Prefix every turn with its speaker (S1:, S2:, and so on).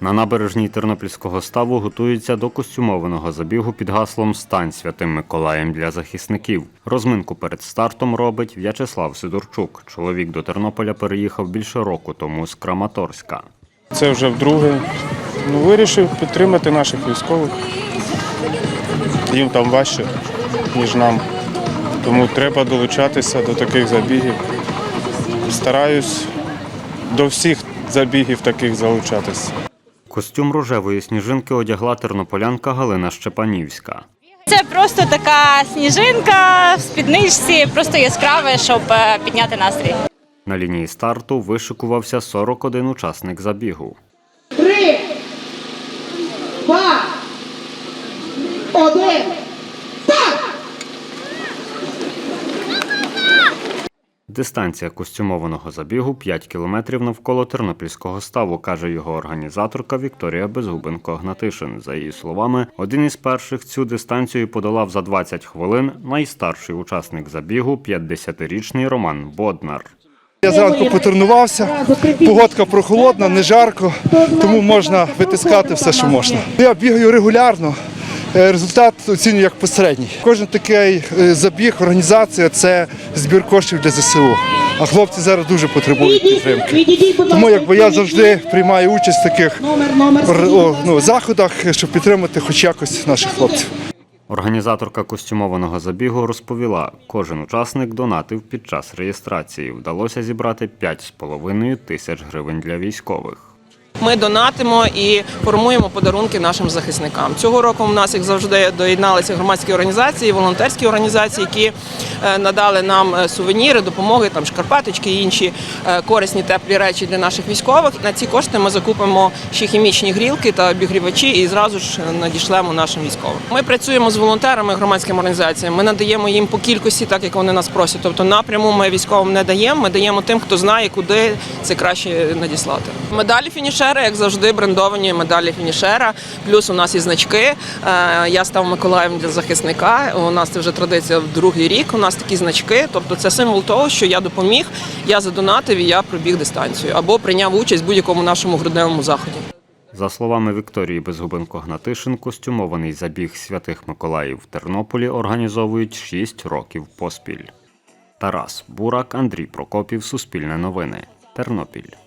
S1: На набережній Тернопільського ставу готуються до костюмованого забігу під гаслом Стань святим Миколаєм для захисників. Розминку перед стартом робить В'ячеслав Сидорчук. Чоловік до Тернополя переїхав більше року тому з Краматорська.
S2: Це вже вдруге. Ну, вирішив підтримати наших військових. Їм там важче, ніж нам. Тому треба долучатися до таких забігів. Стараюсь до всіх забігів таких залучатися.
S1: Костюм рожевої сніжинки одягла тернополянка Галина Щепанівська.
S3: Це просто така сніжинка в спідничці, просто яскраве, щоб е, підняти настрій.
S1: На лінії старту вишикувався 41 учасник забігу.
S4: Три, два, один.
S1: Дистанція костюмованого забігу 5 кілометрів навколо Тернопільського ставу, каже його організаторка Вікторія Безгубенко-Гнатишин. За її словами, один із перших цю дистанцію подолав за 20 хвилин найстарший учасник забігу 50-річний Роман Боднар.
S5: Я зранку потренувався, погодка прохолодна, не жарко, тому можна витискати все, що можна. Я бігаю регулярно. Е, Результат оцінюю як посередній. Кожен такий е, забіг, організація це збір коштів для ЗСУ. А хлопці зараз дуже потребують підтримки. Тому якби я завжди приймаю участь в таких ну, заходах, щоб підтримати хоч якось наших хлопців.
S1: Організаторка костюмованого забігу розповіла, кожен учасник донатив під час реєстрації. Вдалося зібрати 5,5 тисяч гривень для військових.
S6: Ми донатимо і формуємо подарунки нашим захисникам. Цього року в нас, як завжди, доєдналися громадські організації, волонтерські організації, які е, надали нам е, сувеніри, допомоги, там шкарпеточки і інші е, корисні теплі речі для наших військових. На ці кошти ми закупимо ще хімічні грілки та обігрівачі і зразу ж надішлемо нашим військовим. Ми працюємо з волонтерами, громадськими організаціями. Ми надаємо їм по кількості, так як вони нас просять. Тобто напряму ми військовим не даємо. Ми даємо тим, хто знає, куди це краще надіслати. Медалі фінішера, як завжди, брендовані медалі фінішера. Плюс у нас і значки. Е, Я став Миколаєм для захисника. У нас це вже традиція в другий рік. У нас такі значки. Тобто це символ того, що я допоміг, я задонатив і я пробіг дистанцію або прийняв участь в будь-якому нашому грудневому заході.
S1: За словами Вікторії Безгубенко-Гнатишин, костюмований забіг святих Миколаїв в Тернополі організовують 6 років поспіль. Тарас Бурак, Андрій Прокопів, Суспільне новини, Тернопіль.